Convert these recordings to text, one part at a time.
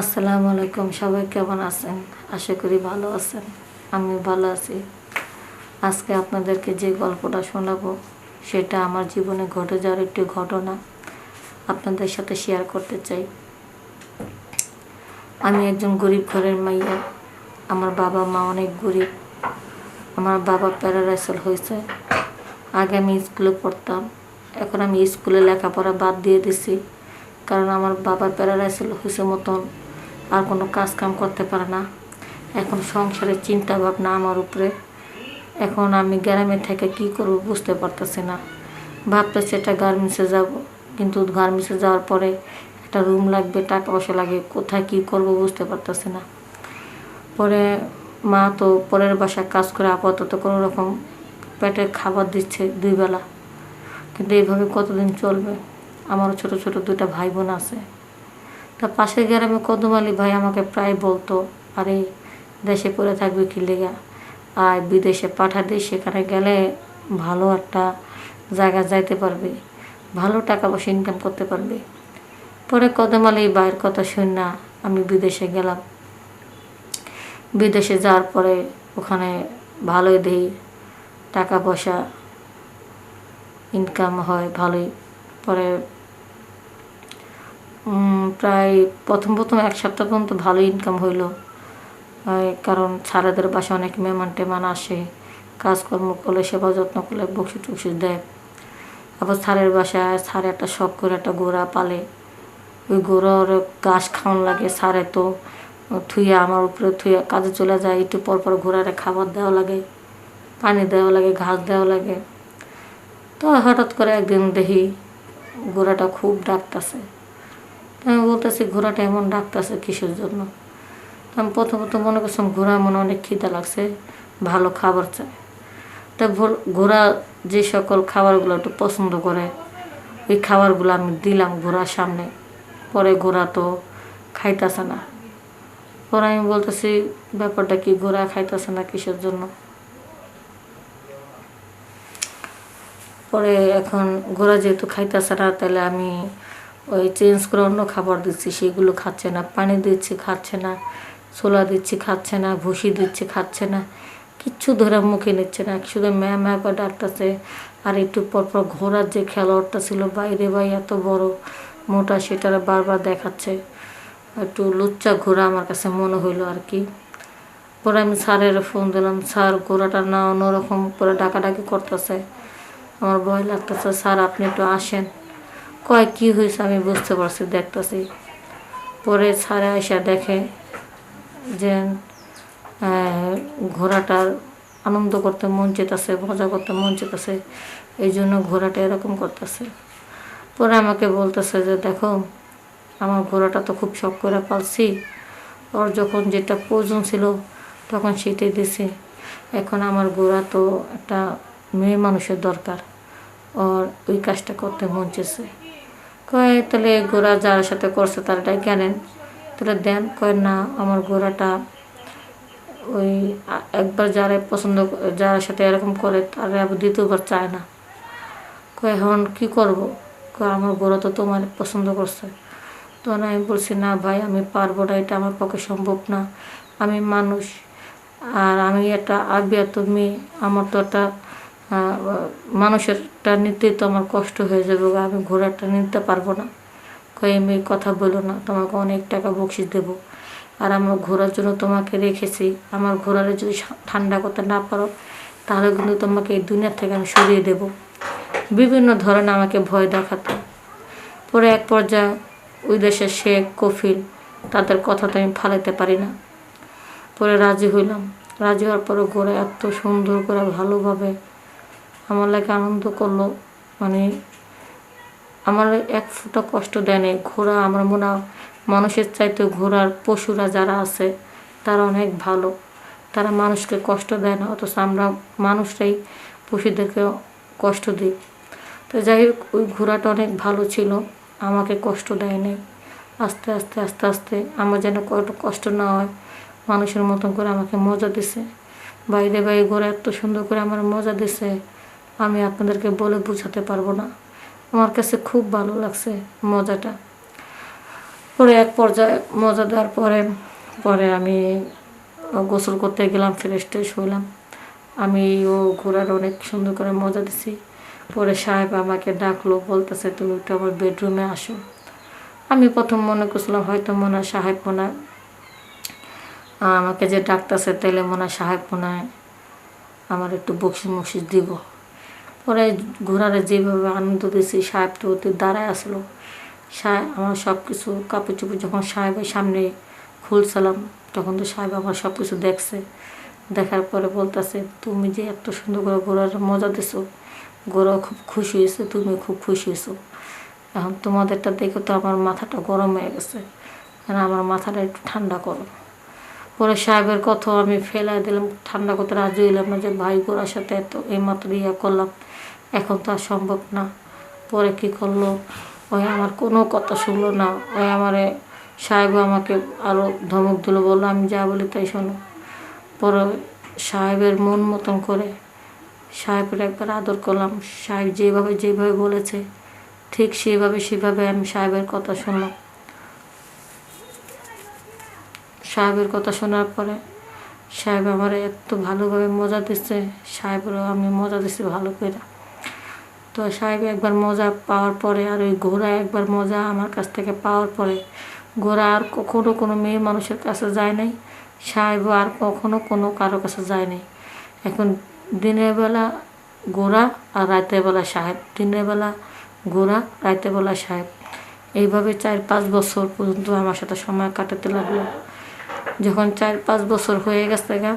আসসালামু আলাইকুম, সবাই কেমন আছেন? আশা করি ভালো আছেন আমি ভালো আছি। আজকে আপনাদেরকে যে গল্পটা শোনাবো, সেটা আমার জীবনে ঘটে যাওয়ার একটি ঘটনা আপনাদের সাথে শেয়ার করতে চাই। আমি একজন গরিব ঘরের মাইয়া, আমার বাবা মা অনেক গরিব, আমার বাবা প্যারালাইসিস হয়েছে। আগে আমি স্কুলে পড়তাম, এখন আমি স্কুলে লেখাপড়া বাদ দিয়ে দিছি, কারণ আমার বাবা প্যারালাইসিস হয়েছে মতন। আর কোনো কাজ কাম করতে পারে না। এখন সংসারের চিন্তা ভাবনা আমার উপরে। এখন আমি গ্রামে থেকে কি করব বুঝতে পারতেছি না। ভাবতেছি একটা গার্মেন্টসে যাব, কিন্তু গার্মেন্টসে যাওয়ার পরে একটা রুম লাগবে, টাকা পয়সা লাগে কোথায় কি করব বুঝতে পারতেছি না। পরে মা তো পরের বাসায় কাজ করে আপাতত কোনো রকম পেটের খাবার দিচ্ছে দুই বেলা। কিন্তু এইভাবে কতদিন চলবে? আমারও ছোট ছোট দুটা ভাই বোন আছে। তা পাশের গ্রামে কদম আলী ভাই আমাকে প্রায় বলতো, আরে, দেশে পড়ে থাকবে কি লেগা? আর বিদেশে পাঠা দিই সেখানে গেলে ভালো একটা জায়গা যাইতে পারবে, ভালো টাকা পয়সা ইনকাম করতে পারবে। পরে কদম আলী ভাইয়ের কথা শুন না, আমি বিদেশে গেলাম। বিদেশে যাওয়ার পরে ওখানে ভালোই দেই, টাকা পয়সা ইনকাম হয়, ভালোই। পরে প্রায় প্রথম প্রথম এক সপ্তাহ পর্যন্ত ভালো ইনকাম হইল। কারণ ছাড়াদের বাসায় অনেক মেহমান টেমান আসে, কাজকর্ম করলে, সেবা যত্ন করলে বকশি টুকসি দেয়। আবার ছাড়ের বাসায় ছাড়ে একটা শখ করে একটা গোড়া পালে। ওই গোড়ার ঘাস খাওয়ান লাগে সারে তো, থুইয়া আমার উপরে থুইয়া কাজে চলে যায়, একটু পর পর ঘোড়ারে খাবার দেওয়া লাগে, পানি দেওয়া লাগে, ঘাস দেওয়া লাগে। তো হঠাৎ করে একদিন দেখি ঘোড়াটা খুব ডাকতেছে। আমি বলতেছি, ঘোড়াটা এমন ডাকতেছে কিসের জন্য? আমি প্রথমত মনে করছিলাম ঘোড়া মনে অনেক খিদা লাগছে, ভালো খাবার চাই। তা ঘোড়া যে সকল খাবারগুলো একটু পছন্দ করে, ওই খাবারগুলো আমি দিলাম ঘোড়ার সামনে। পরে ঘোড়া তো খাইতেছে না। পরে আমি বলতেছি, ব্যাপারটা কি, ঘোড়া খাইতেছে না কিসের জন্য? পরে এখন ঘোড়া যেহেতু খাইতেছে না, তাহলে আমি ওই চেঞ্জ করে অন্য খাবার দিচ্ছি, সেগুলো খাচ্ছে না, পানি দিচ্ছি, খাচ্ছে না, ছোলা দিচ্ছি, খাচ্ছে না, ভুসি দিচ্ছি, খাচ্ছে না, কিচ্ছু ধরে মুখে নিচ্ছে না, শুধু ম্যা ম্যা করে ডাকতেছে। আর একটু পর পর ঘোড়ার যে খেলোয়াড়টা ছিল, বাইরে ভাই এত বড়, মোটা সেটা বারবার দেখাচ্ছে। একটু লুচ্চা ঘোড়া আমার কাছে মনে হইল আর কি। পরে আমি স্যারের ফোন দিলাম, স্যার ঘোড়াটা না অন্যরকম করে ডাকাডাকি করতেছে। আমার ভয় লাগতেছে, স্যার আপনি একটু আসেন। কয় কি হয়েছে আমি বুঝতে পারছি, দেখতেছি। পরে স্যারে এসে দেখে যে ঘোড়াটার আনন্দ করতে মন চেতেছে, মজা করতে মন চেতেছে, এই জন্য ঘোড়াটা এরকম করতেছে। পরে আমাকে বলতেছে যে, দেখো, আমার ঘোড়াটা তো খুব শখ করে পালছি। ওর যখন যেটা প্রয়োজন ছিল, তখন সেটাই দিছে। এখন আমার ঘোড়া তো একটা মেয়ে মানুষের দরকার। ওর ওই কাজটা করতে মন চেয়েছে। কয়, তাহলে ঘোড়া যার সাথে করছে তারটাই কেনেন? তাহলে দেন কয়, না, আমার ঘোড়াটা ওই একবার যারা পছন্দ যার সাথে এরকম করে তারা আবার দ্বিতীয়বার চায় না। কয়, এখন কী করব? কয়, আমার ঘোড়া তো তোমার পছন্দ করছে। তখন আমি বলছি, না ভাই, আমি পারব না এটা আমার পক্ষে সম্ভব না। আমি মানুষ, আর আমি একটা আবিয়াত মেয়ে, আমার তো একটা মানুষেরটা নিতেই তো আমার কষ্ট হয়ে যাবে আমি ঘোড়াটা নিতে পারব না। কয়ে মেয়ে কথা বলো না, তোমাকে অনেক টাকা বকশিস দেবো। আর আমার ঘোরার জন্য তোমাকে রেখেছি। আমার ঘোরারে যদি ঠান্ডা করতে না পারো, তাহলে কিন্তু তোমাকে এই দুনিয়া থেকে আমি সরিয়ে দেব। বিভিন্ন ধরনের আমাকে ভয় দেখাতো। পরে এক পর্যায়ে ওই দেশের শেখ, কফিল, তাদের কথা তো আমি ফালাইতে পারি না। পরে রাজি হইলাম। রাজি হওয়ার পরে ঘোরা এত সুন্দর করে ভালোভাবে আমার লাগে আনন্দ করল। মানে আমার এক ফুটা কষ্ট দেয় দেয়নি ঘোড়া আমার মনে মানুষের চাইতে ঘোড়ার পশুরা যারা আছে, তারা অনেক ভালো। তারা মানুষকে কষ্ট দেয় না, অথচ আমরা মানুষরাই পশুদেরকে কষ্ট দিই। তো যাই হোক, ওই ঘোড়াটা অনেক ভালো ছিল, আমাকে কষ্ট দেয় দেয়নি আস্তে আস্তে আস্তে আস্তে আমার যেন কষ্ট না হয়, মানুষের মতন করে আমাকে মজা দিছে। বাইরে বাইরে ঘোরা এত সুন্দর করে আমার মজা দিছে। আমি আপনাদেরকে বলে বোঝাতে পারব না। আমার কাছে খুব ভালো লাগছে মজাটা। পরে এক পর্যায়ে মজা দেওয়ার পরে পরে আমি গোসল করতে গেলাম ফ্রেশ ট্রেশ হইলাম। আমি ও ঘোরার অনেক সুন্দর করে মজা দিছি। পরে সাহেব আমাকে ডাকলো, বলতেছে, তুমি একটু আমার বেডরুমে আসো। আমি প্রথম মনে করছিলাম, হয়তো মনে হয় সাহেব মনে আমাকে যে ডাকতেছে, তাইলে মনে হয় সাহেব মনে হয় আমার একটু বকশিস মকশিস দিব। পরে ঘোরারে যেভাবে আনন্দ দিয়েছি, সাহেব তো ওতে দাঁড়ায় আসলো। সাহেব, আমার সব কিছু কাপড় চোপড় যখন সাহেবের সামনে খুলছিলাম, তখন তো সাহেব আমার সব কিছু দেখছে। দেখার পরে বলতেছে, তুমি যে এত সুন্দর করে ঘোরার মজা দিছো ঘোরা খুব খুশি হয়েছে, তুমি খুব খুশি হয়েছো। এখন তোমাদেরটা দেখে তো আমার মাথাটা গরম হয়ে গেছে। কারণ আমার মাথাটা একটু ঠান্ডা করো। পরে সাহেবের কথা আমি ফেলাই দিলাম, ঠান্ডা করতে রাজি হইলাম না যে, ভাই গোড়ার সাথে এত এইমাত্র ইয়া করলাম। এখন তো আর সম্ভব না। পরে কি করল? ওই আমার কোনো কথা শুনলো না। ওই আমারে সাহেব আমাকে আরও ধমক দিল, বলল, আমি যা বলি তাই শোনো। পরে সাহেবের মন মতন করে সাহেবের একবার আদর করলাম। সাহেব যেভাবে যেভাবে বলেছে, ঠিক সেভাবে সেভাবে আমি সাহেবের কথা শুনলাম। সাহেবের কথা শোনার পরে সাহেব আমার এত ভালোভাবে মজা দিচ্ছে। সাহেবেরও আমি মজা দিচ্ছি ভালো করে তো সাহেব একবার মজা পাওয়ার পরে আর ওই ঘোড়া একবার মজা আমার কাছ থেকে পাওয়ার পরে ঘোড়া আর কখনো কোনো মেয়ে মানুষের কাছে যায় নাই। সাহেব আর কখনো কোনো কারও কাছে যায় নাই। এখন দিনের বেলা গোড়া আর রাতের বেলা সাহেব। দিনের বেলা গোড়া রাতের বেলা সাহেব। এইভাবে চার পাঁচ বছর পর্যন্ত আমার সাথে সময় কাটাতে লাগল। যখন চার পাঁচ বছর হয়ে গেছে গা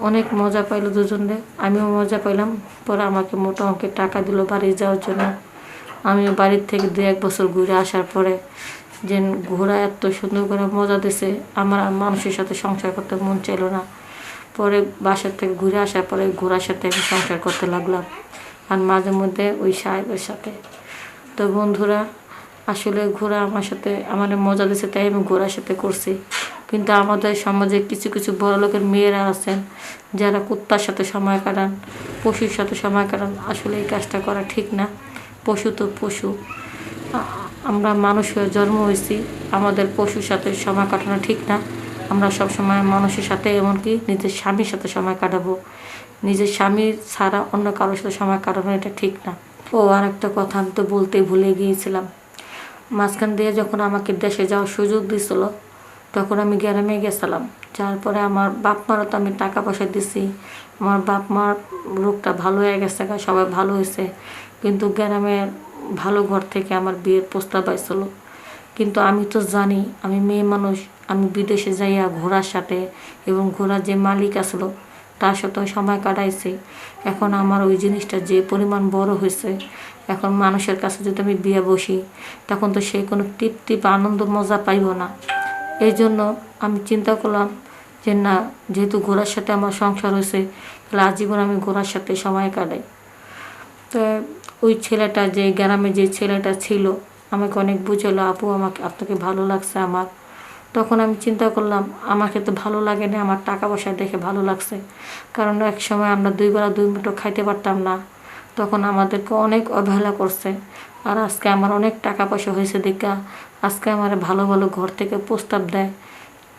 অনেক মজা পাইলো দুজনে আমিও মজা পাইলাম। পরে আমাকে মোটা অঙ্কের টাকা দিল বাড়ি যাওয়ার জন্য। আমি বাড়ির থেকে দু এক বছর ঘুরে আসার পরে যে ঘোরা এত সুন্দর করে মজা দিছে, আমার মানুষের সাথে সংসার করতে মন চাইলো না। পরে বাসার থেকে ঘুরে আসার পরে ঘোড়ার সাথে আমি সংসার করতে লাগলাম। আর মাঝে মধ্যে ওই সাহেবের সাথে। তো বন্ধুরা, আসলে ঘোরা আমার সাথে, আমার মজা দিছে, তাই আমি ঘোরার সাথে করছি। কিন্তু আমাদের সমাজে কিছু কিছু বড় লোকের মেয়েরা আছেন যারা কুত্তার সাথে সময় কাটান, পশুর সাথে সময় কাটান। আসলে এই কাজটা করা ঠিক না। পশু তো পশু। আমরা মানুষ হয়ে জন্ম হয়েছি। আমাদের পশুর সাথে সময় কাটানো ঠিক না। আমরা সব সময় মানুষের সাথে এমনকি নিজের স্বামীর সাথে সময় কাটাবো। নিজের স্বামী ছাড়া অন্য কারোর সাথে সময় কাটানো এটা ঠিক না। ও আর একটা কথা আমি তো বলতে ভুলে গিয়েছিলাম। মাঝখান দিয়ে যখন আমাকে দেশে যাওয়ার সুযোগ দিছিল তখন আমি গ্রামে গেছিলাম। যার পরে আমার বাপ মারও তো আমি টাকা পয়সা দিছি। আমার বাপ মার রোগটা ভালো হয়ে গেছে সবাই ভালো হয়েছে। কিন্তু গ্রামের ভালো ঘর থেকে আমার বিয়ের প্রস্তাব আইছিল কিন্তু আমি তো জানি, আমি মেয়ে মানুষ, আমি বিদেশে যাইয়া ঘোড়ার সাথে এবং ঘোড়ার যে মালিক আসলো, তার সাথে সময় কাটাইছি। এখন আমার ওই জিনিসটা যে পরিমাণ বড় হয়েছে, এখন মানুষের কাছে যদি আমি বিয়ে বসি, তখন তো সে কোনো তৃপ্তি বা আনন্দ মজা পাইব না। এই জন্য আমি চিন্তা করলাম যে না, যেহেতু ঘোড়ার সাথে আমার সংসার হয়েছে, তাহলে আজীবন আমি ঘোড়ার সাথে সময় কাটাই। তো ওই ছেলেটা যে, গ্রামে যে ছেলেটা ছিল, আমাকে অনেক বুঝালো, আপু, আমাকে, আপনাকে ভালো লাগছে আমার। তখন আমি চিন্তা করলাম, আমাকে তো ভালো লাগে না, আমার টাকা পয়সা দেখে ভালো লাগছে। কারণ এক সময় আমরা দুই বেলা দুই মুঠো খাইতে পারতাম না। তখন আমাদেরকে অনেক অবহেলা করছে। আর আজকে আমার অনেক টাকা পয়সা হয়েছে দেখা। আজকে আমার ভালো ভালো ঘর থেকে প্রস্তাব দেয়।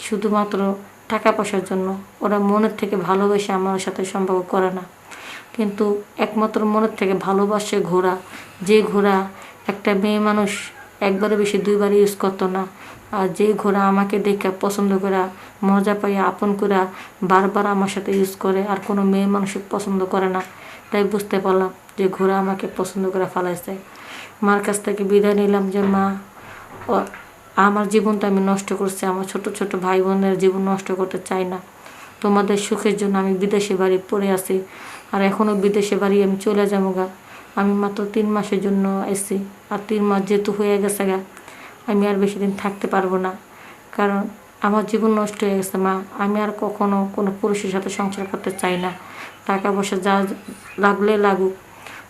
শুধুমাত্র টাকা পয়সার জন্য। ওরা মনের থেকে ভালোবেসে আমার সাথে সম্পর্ক করে না। কিন্তু একমাত্র মনের থেকে ভালোবাসে ঘোড়া। যে ঘোড়া একটা মেয়ে মানুষ একবারে বেশি দুইবার ইউজ করতো না। আর যে ঘোড়া আমাকে দেখে পছন্দ করা মজা পাইয়া, আপন করা বারবার আমার সাথে ইউজ করে আর কোনো মেয়ে মানুষকে পছন্দ করে না। তাই বুঝতে পারলাম যে ঘোড়া আমাকে পছন্দ করে ফালাইছে। মার কাছ থেকে বিদায় নিলাম যে, মা আমার জীবনটা আমি নষ্ট করছি। আমার ছোট ছোট ভাই বোনের জীবন নষ্ট করতে চাই না। তোমাদের সুখের জন্য আমি বিদেশে বাড়ি পড়ে আছি। আর এখনও বিদেশে বাড়ি আমি চলে যাব গা। আমি মাত্র তিন মাসের জন্য এসেছি। আর তিন মাস যেহেতু হয়ে গেছে গা, আমি আর বেশি দিন থাকতে পারব না। কারণ আমার জীবন নষ্ট হয়ে গেছে, মা। আমি আর কখনো কোনো পুরুষের সাথে সংসার করতে চাই না। টাকা পয়সা যা লাগলে লাগুক।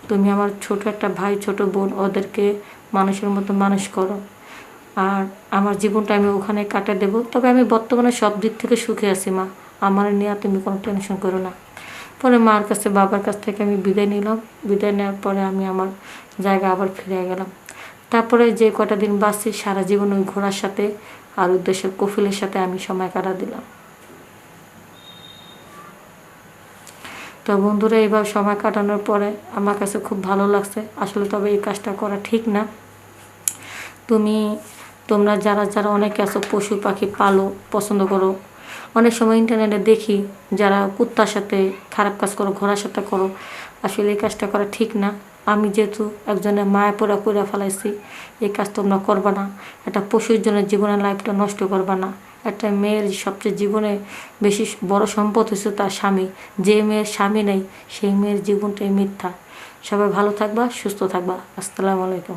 তুমি আমার ছোট একটা ভাই, ছোট বোন, ওদেরকে মানুষের মতো মানুষ করো। আর আমার জীবনটা আমি ওখানে কাটে দেবো। তবে আমি বর্তমানে সব দিক থেকে সুখে আছি, মা। আমার নিয়ে তুমি কোনো টেনশন করো না। পরে মার কাছে, বাবার কাছ থেকে আমি বিদায় নিলাম। বিদায় নেওয়ার পরে আমি আমার জায়গা আবার ফিরে গেলাম। তারপরে যে কটা দিন বাঁচছি, সারা জীবন ওই ঘোড়ার সাথে আর ওই দেশের কফিলের সাথে আমি সময় কাটা দিলাম। তো বন্ধুরা এইভাবে সময় কাটানোর পরে আমার কাছে খুব ভালো লাগছে। আসলে তবে এই কাজটা করা ঠিক না। তুমি, তোমরা যারা যারা অনেকে আছো, পশু পাখি পালো, পছন্দ করো, অনেক সময় ইন্টারনেটে দেখি যারা কুত্তার সাথে খারাপ কাজ করো, ঘোড়ার সাথে করো, আসলে এই কাজটা করা ঠিক না। আমি যেহেতু একজনের মায়া পোড়া করে ফেলাইছি, এই কাজ তোমরা করবা না। একটা পশুর জন্য জীবনের লাইফটা নষ্ট করবা না। একটা মেয়ের সবচেয়ে জীবনে বেশি বড় সম্পদ হচ্ছে তার স্বামী। যে মেয়ের স্বামী নেই, সেই মেয়ের জীবনটাই মিথ্যা। সবাই ভালো থাকবা, সুস্থ থাকবা। আসসালামু আলাইকুম।